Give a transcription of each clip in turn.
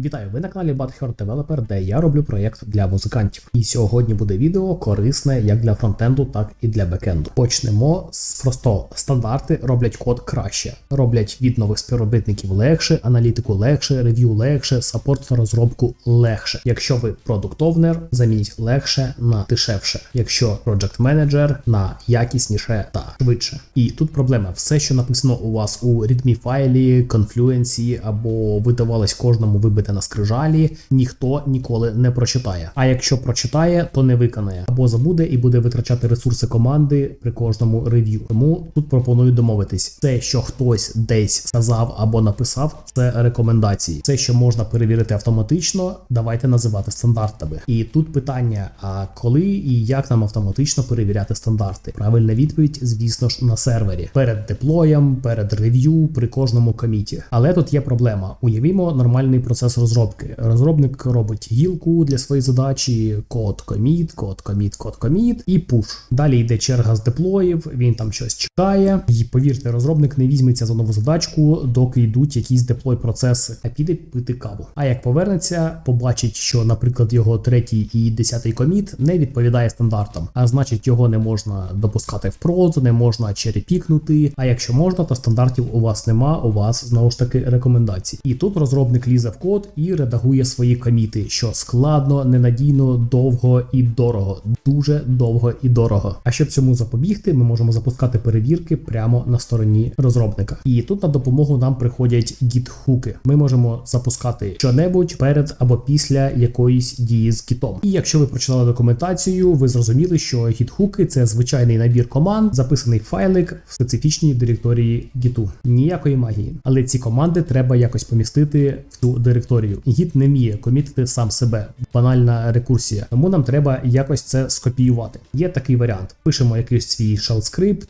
Вітаю, ви на каналі Butthurt Developer, де я роблю проєкт для музикантів. І сьогодні буде відео корисне як для фронтенду, так і для бекенду. Почнемо з просто стандарти роблять код краще, роблять від нових співробітників легше, аналітику легше, рев'ю легше, саппорт та розробку легше. Якщо ви продукт овнер замініть легше на дешевше. Якщо project менеджер на якісніше та швидше. І тут проблема: все, що написано у вас у readme файлі, Confluence або видавалось кожному вибите на скрижалі, ніхто ніколи не прочитає. А якщо прочитає, то не виконає або забуде і буде витрачати ресурси команди при кожному рев'ю. Тому тут пропоную домовитись: це, що хтось десь сказав або написав, це рекомендації. Це, що можна перевірити автоматично, давайте називати стандартами. І тут питання: а коли і як нам автоматично перевіряти стандарти? Правильна відповідь, звісно ж, на сервері перед деплоєм, перед рев'ю, при кожному коміті. Але тут є проблема. Уявімо нормальний процес розробки. Розробник робить гілку для своєї задачі, код коміт, код коміт, код коміт і пуш. Далі йде черга з деплоїв, він там щось чекає. І повірте, розробник не візьметься за нову задачку, доки йдуть якісь деплой процеси, а піде пити каву. А як повернеться, побачить, що, наприклад, його третій і десятий коміт не відповідає стандартам, а значить, його не можна допускати в прод, не можна черепікнути. А якщо можна, то стандартів у вас нема. У вас знову ж таки рекомендації. І тут розробник лізе в код і редагує свої коміти, що складно, ненадійно, довго і дорого, дуже довго і дорого. А щоб цьому запобігти, ми можемо запускати перевірки прямо на стороні розробника. І тут на допомогу нам приходять гіт-хуки. Ми можемо запускати що-небудь перед або після якоїсь дії з гітом. І якщо ви прочитали документацію, ви зрозуміли, що гіт-хуки це звичайний набір команд, записаний файлик в специфічній директорії гіту. Ніякої магії. Але ці команди треба якось помістити в цю директорію. Гіт не вміє комітити сам себе. Банальна рекурсія. Тому нам треба якось це скопіювати. Є такий варіант: пишемо якийсь свій shell скрипт,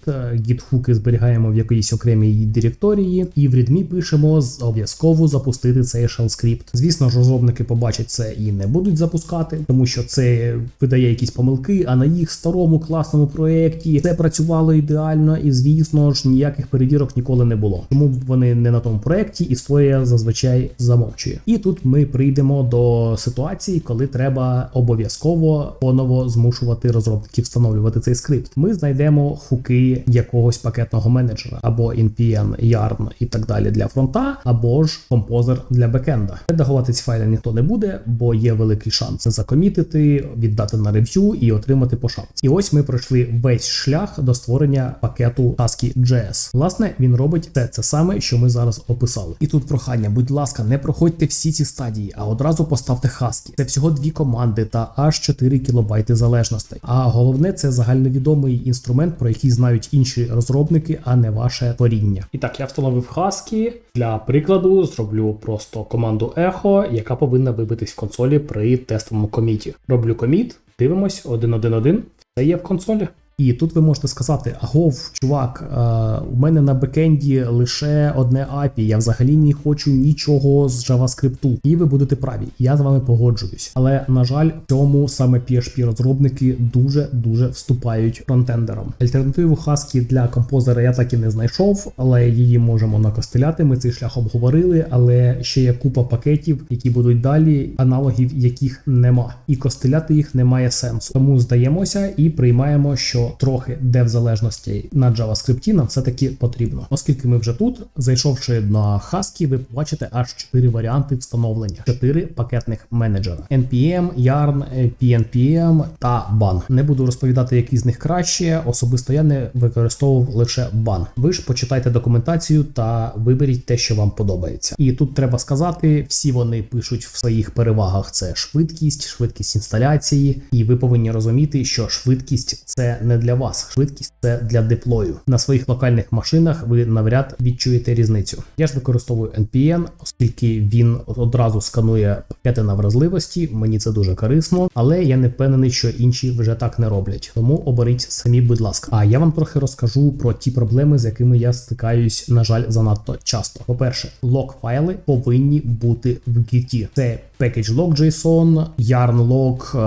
гіт-хуки зберігаємо в якоїсь окремій директорії, і в readme пишемо обов'язково запустити цей shell скрипт. Звісно ж, розробники побачать це і не будуть запускати, тому що це видає якісь помилки, а на їх старому класному проєкті це працювало ідеально, і звісно ж ніяких перевірок ніколи не було. Тому вони не на тому проєкті, історія зазвичай замовчує. І тут ми прийдемо до ситуації, коли треба обов'язково поново змушувати розробників встановлювати цей скрипт. Ми знайдемо хуки якогось пакетного менеджера або NPM, Yarn і так далі для фронта, або ж композер для бекенда. Редагувати ці файли ніхто не буде, бо є великий шанс закомітити, віддати на рев'ю і отримати по шапці. І ось ми пройшли весь шлях до створення пакету Husky.js. Власне, він робить все це саме, що ми зараз описали. І тут прохання, будь ласка, не проходьте всі ці стадії, а одразу поставте Husky. Це всього дві команди та аж 4 кілобайти залежностей. А головне, це загальновідомий інструмент, про який знають інші розробники, а не ваше творіння. І так, я встановив Husky. Для прикладу зроблю просто команду echo, яка повинна вибитись в консолі при тестовому коміті. Роблю коміт, дивимось 1.1.1, все є в консолі. І тут ви можете сказати: агов, чувак, е, у мене на бекенді лише одне API, я взагалі не хочу нічого з JavaScript. І ви будете праві, я з вами погоджуюсь. Але на жаль, в цьому саме PHP розробники дуже дуже вступають фронтендерам. Альтернативу Husky для композера я так і не знайшов, але її можемо накостеляти. Ми цей шлях обговорили, але ще є купа пакетів, які будуть далі, аналогів яких нема, і костеляти їх немає сенсу. Тому здаємося і приймаємо, що трохи дев-залежності на JavaScript нам все-таки потрібно. Оскільки ми вже тут, зайшовши на Husky, ви побачите аж 4 варіанти встановлення, 4 пакетних менеджера: NPM, Yarn, PNPM та Ban. Не буду розповідати, який з них краще. Особисто я не використовував лише Ban. Ви ж почитайте документацію та виберіть те, що вам подобається. І тут треба сказати, всі вони пишуть в своїх перевагах: це швидкість, швидкість інсталяції, і ви повинні розуміти, що швидкість це не для вас. Швидкість це для деплою. На своїх локальних машинах ви навряд відчуєте різницю. Я ж використовую NPN, оскільки він одразу сканує пакети на вразливості. Мені це дуже корисно, але я не впевнений, що інші вже так не роблять. Тому оберіть самі, будь ласка. А я вам трохи розкажу про ті проблеми, з якими я стикаюсь, на жаль, занадто часто. По-перше, лог файли повинні бути в гіті. Це package.log.json, yarn.log, е,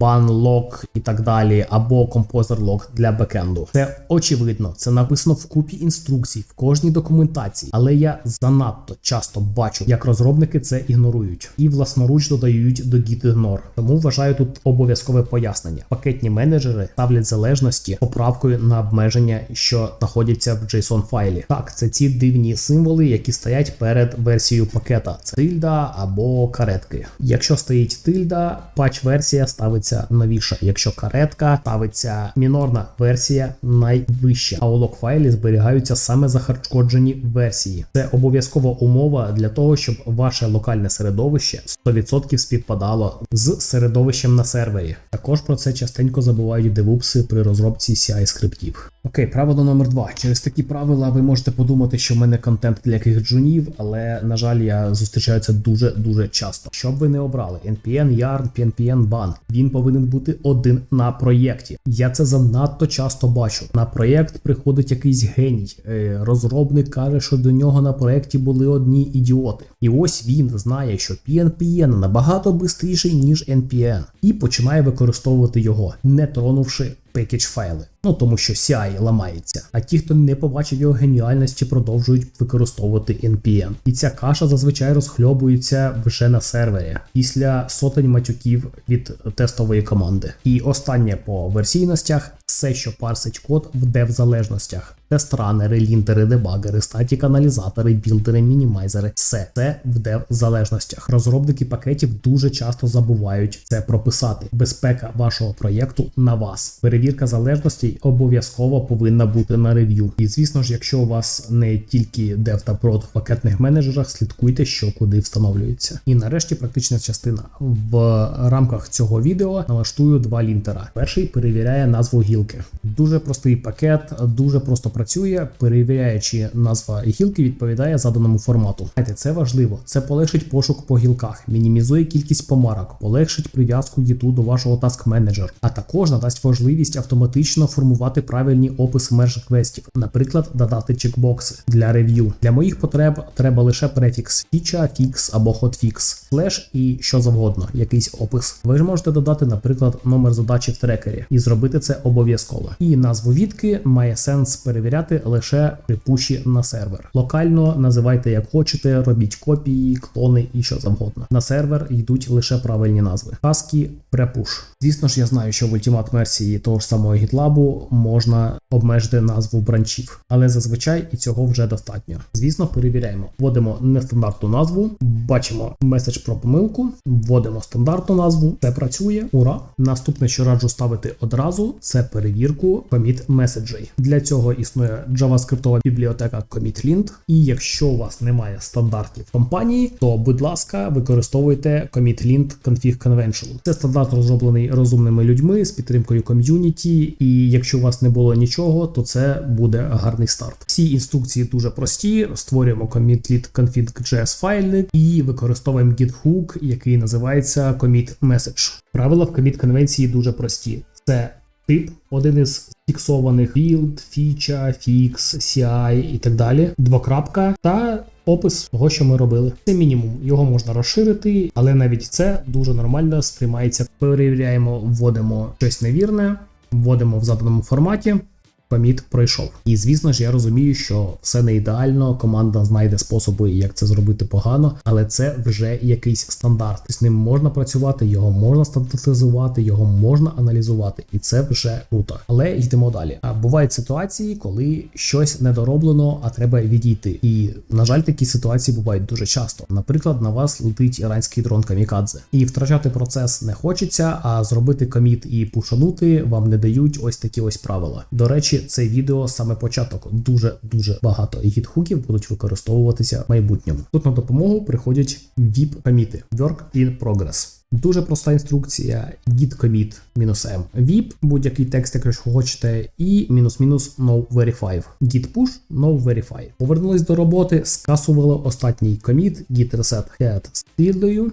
ban.log і так далі, або composer.log для бекенду. Це очевидно, це написано в купі інструкцій, в кожній документації, але я занадто часто бачу, як розробники це ігнорують і власноруч додають до git-ignore. Тому вважаю тут обов'язкове пояснення. Пакетні менеджери ставлять залежності поправкою на обмеження, що знаходяться в JSON файлі. Так, це ці дивні символи, які стоять перед версією пакета. Тильда або каретки. Якщо стоїть тильда, патч-версія ставиться новіша. Якщо каретка ставиться мінорна версія найвища, а у лог-файлі зберігаються саме захарчкоджені версії. Це обов'язкова умова для того, щоб ваше локальне середовище 100% співпадало з середовищем на сервері. Також про це частенько забувають девупси при розробці CI скриптів. Окей, правило номер два. Через такі правила ви можете подумати, що в мене контент для яких джунів, але на жаль, я зустрічаю це дуже дуже часто. Щоб ви не обрали NPN, Yarn, PNPN, ban, він повинен бути один на проєкті. Я це занадто часто бачу. На проєкт приходить якийсь геній. е, Розробник каже, що до нього на проєкті були одні ідіоти. І ось він знає, що PNPN набагато швидший, ніж NPN, і починає використовувати його, не тронувши пекідж файли. Ну тому що CI ламається. А ті, хто не побачив його геніальності, продовжують використовувати NPM. І ця каша зазвичай розхльобується вже на сервері після сотень матюків від тестової команди. І останнє по версійностях все, що парсить код в дев-залежностях. Тест-ранери, лінтери, дебагери, статік аналізатори, білдери, мінімайзери все це в дев-залежностях. Розробники пакетів дуже часто забувають це прописати. Безпека вашого проєкту на вас. Перевірка залежностей обов'язково повинна бути на рев'ю. І звісно ж, якщо у вас не тільки дев та прод в пакетних менеджерах, слідкуйте, що куди встановлюється. І нарешті практична частина. В рамках цього відео налаштую два лінтера. Перший перевіряє назву гілки. Дуже простий пакет, дуже просто працює, перевіряючи назва гілки, відповідає заданому формату. Знаєте, це важливо. Це полегшить пошук по гілках, мінімізує кількість помарок, полегшить прив'язку гіту до вашого task Manager, а також надасть можливість автоматично формувати правильні описи мерж квестів, наприклад, додати чекбокси для рев'ю. Для моїх потреб треба лише префікс фіча, фікс або хотфікс, флеш і що завгодно, якийсь опис. Ви ж можете додати, наприклад, номер задачі в трекері і зробити це обов'язково. І назву відки має сенс перевіряти лише при пуші на сервер. Локально називайте як хочете, робіть копії, клони і що завгодно. На сервер йдуть лише правильні назви. Хаски препуш. Звісно ж, я знаю, що в ультимат версії того ж самого GitLab можна обмежити назву бранчів, але зазвичай і цього вже достатньо. Звісно, перевіряємо. Вводимо нестандартну назву, бачимо меседж про помилку, вводимо стандартну назву, це працює. Ура! Наступне, що раджу ставити одразу, це перевірку commit меседжей. Для цього існує JavaScript бібліотека CommitLint, і якщо у вас немає стандартів компанії, то будь ласка, використовуйте CommitLint Config Convention. Це стандарт розроблений розумними людьми з підтримкою ком'юніті, і якщо у вас не було нічого, то це буде гарний старт. Всі інструкції дуже прості. Створюємо CommitLint config.js файлик і використовуємо git-hook, який називається commit message. Правила в commit конвенції дуже прості. Це тип, один із фіксованих build, фіча, фікс, CI і так далі. Двокрапка та опис того, що ми робили. Це мінімум. Його можна розширити, але навіть це дуже нормально сприймається. Перевіряємо, вводимо щось невірне, вводимо в заданому форматі. Коміт пройшов. І звісно ж, я розумію, що все не ідеально, команда знайде способи, як це зробити погано, але це вже якийсь стандарт. З ним можна працювати, його можна стандартизувати, його можна аналізувати, і це вже круто. Але йдемо далі. А бувають ситуації, коли щось недороблено, а треба відійти. І на жаль, такі ситуації бувають дуже часто. Наприклад, на вас летить іранський дрон камікадзе, і втрачати процес не хочеться, а зробити коміт і пушанути вам не дають ось такі ось правила. До речі, це відео саме початок. Дуже дуже багато гід-хуків будуть використовуватися в майбутньому. Тут на допомогу приходять VIP коміти Work in Progress. Дуже проста інструкція: git commit мінус m VIP, будь-який текст, якщо хочете, і мінус-мінус no verify. Git push, no verify. Повернулись до роботи, скасували останній коміт, git reset head з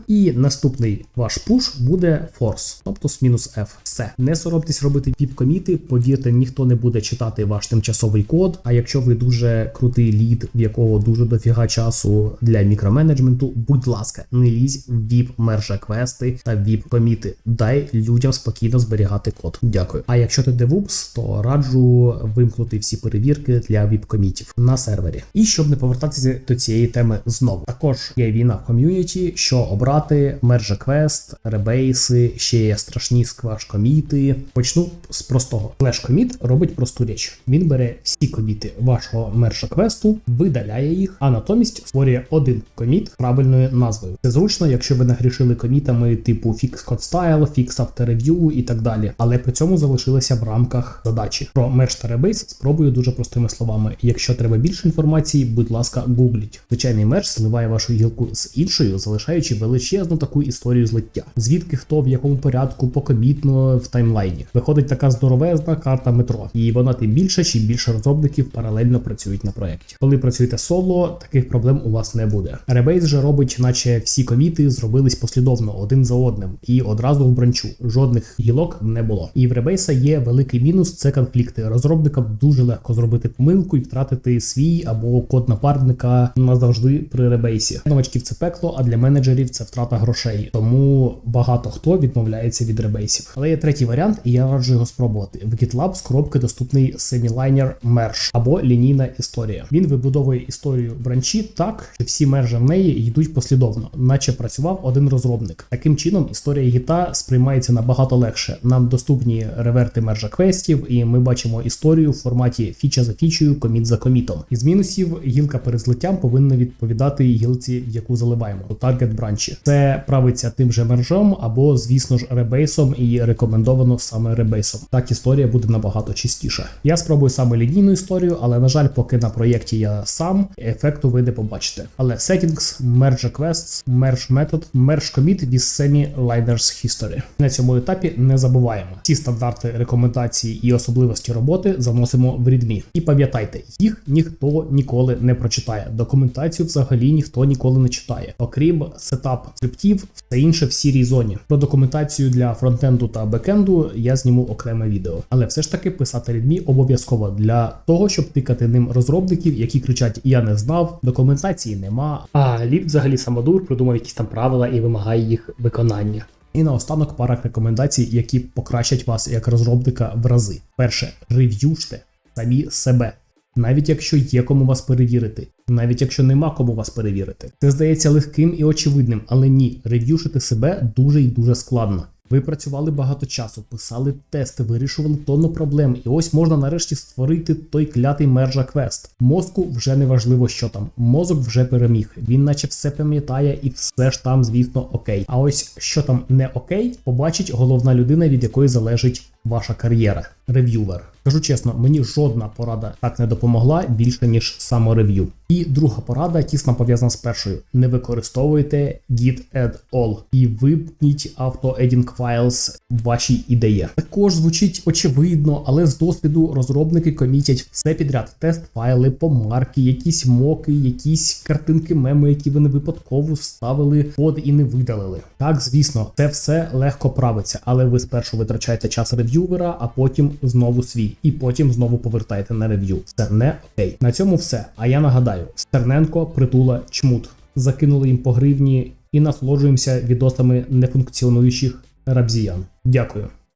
і наступний ваш пуш буде force, тобто з мінус F. Все. Не соромтесь робити піп-коміти, повірте, ніхто не буде читати ваш тимчасовий код. А якщо ви дуже крутий лід, в якого дуже дофіга часу для мікроменеджменту, будь ласка, не лізь в vip мержа квести та vip коміти. Дай людям спокійно зберігати код. Дякую. А якщо ти DevOps, то раджу вимкнути всі перевірки для vip комітів на сервері. І щоб не повертатися до цієї теми знову, також є війна в ком'юніті, що обрати мержа квест, ребейси, ще є страшні скваш коміти. Почну з простого. Флеш коміт робить просту річ. Він бере всі коміти вашого мержа квесту, видаляє їх, а натомість створює один коміт правильною назвою. Це зручно, якщо ви нагрішили комітами типу fix code style, fix after review і так далі. Але при цьому залишилися в рамках задачі. Про мерж та ребейс спробую дуже простими словами. Якщо треба більше інформації, будь ласка, гугліть. Звичайний мерж зливає вашу гілку з іншою, залишаючи величезну таку історію злиття. Звідки хто в якому порядку покомітно в таймлайні. Виходить така здоровезна карта метро, і вона тим більше, чим більше розробників паралельно працюють на проєкті. Коли працюєте соло, таких проблем у вас не буде. Rebase же робить, наче всі коміти зробились послідовно один за одним, і одразу в бранчу. Жодних гілок не було. І в Rebase є великий мінус це конфлікти. Розробникам дуже легко зробити помилку і втратити свій або код напарника назавжди при Rebase. Новачків це пекло, а для менеджерів це втрата грошей. Тому багато хто відмовляється від ребейсів. Але є третій варіант, і я раджу його спробувати. В GitLab з коробки доступний семілайнер мерж або лінійна історія. Він вибудовує історію бранчі так, що всі мержі в неї йдуть послідовно, наче працював один розробник. Таким чином, історія гіта сприймається набагато легше. Нам доступні реверти мержа квестів, і ми бачимо історію в форматі фіча за фічею, коміт за комітом. Із мінусів гілка перед злиттям повинна відповідати гілці, в яку заливаємо у таргет бранчі. Це правиться тим же мержом або, звісно ж, ребейсом, і рекомендовано саме ребейсом. Так історія буде набагато чистіша. Я спробую саме лінійну історію, але на жаль, поки на проєкті я сам ефекту ви не побачите. Але settings, merge requests, merge method, merge commit with semi-liners history. На цьому етапі не забуваємо. Ці стандарти рекомендації і особливості роботи заносимо в README. І пам'ятайте, їх ніхто ніколи не прочитає. Документацію взагалі ніхто ніколи не читає, окрім сетап скриптів, все інше в сірій зоні. Про документацію для фронтенду та бекенду я зніму окреме відео. Але все ж таки писати README обов'язково для того, щоб тикати ним розробників, які кричать: Я не знав, документації нема. А лід взагалі самодур придумав якісь там правила і вимагає їх виконання. І наостанок пара рекомендацій, які покращать вас як розробника в рази. Перше, рев'юште самі себе. Навіть якщо є кому вас перевірити, навіть якщо нема кому вас перевірити. Це здається легким і очевидним, але ні, рев'юшити себе дуже і дуже складно. Ви працювали багато часу, писали тести, вирішували тонну проблем, і ось можна нарешті створити той клятий мержа квест. Мозку вже не важливо, що там. Мозок вже переміг. Він наче все пам'ятає і все ж там, звісно, окей. А ось що там не окей, побачить головна людина, від якої залежить ваша кар'єра рев'ювер. Кажу чесно, мені жодна порада так не допомогла більше ніж саморев'ю. І друга порада тісно пов'язана з першою: не використовуйте git add all і випніть auto-adding files в вашій ідеї. Також звучить очевидно, але з досвіду розробники комітять все підряд: тест файли, помарки, якісь моки, якісь картинки, меми, які ви не випадково вставили код і не видалили. Так, звісно, це все легко правиться, але ви спершу витрачаєте час рев'ювера, а потім знову свій, і потім знову повертаєте на рев'ю. Це не окей. На цьому все. А я нагадаю: Стерненко, притула, чмут. Закинули їм по гривні і насолоджуємося відосами нефункціонуючих рабзіян. Дякую.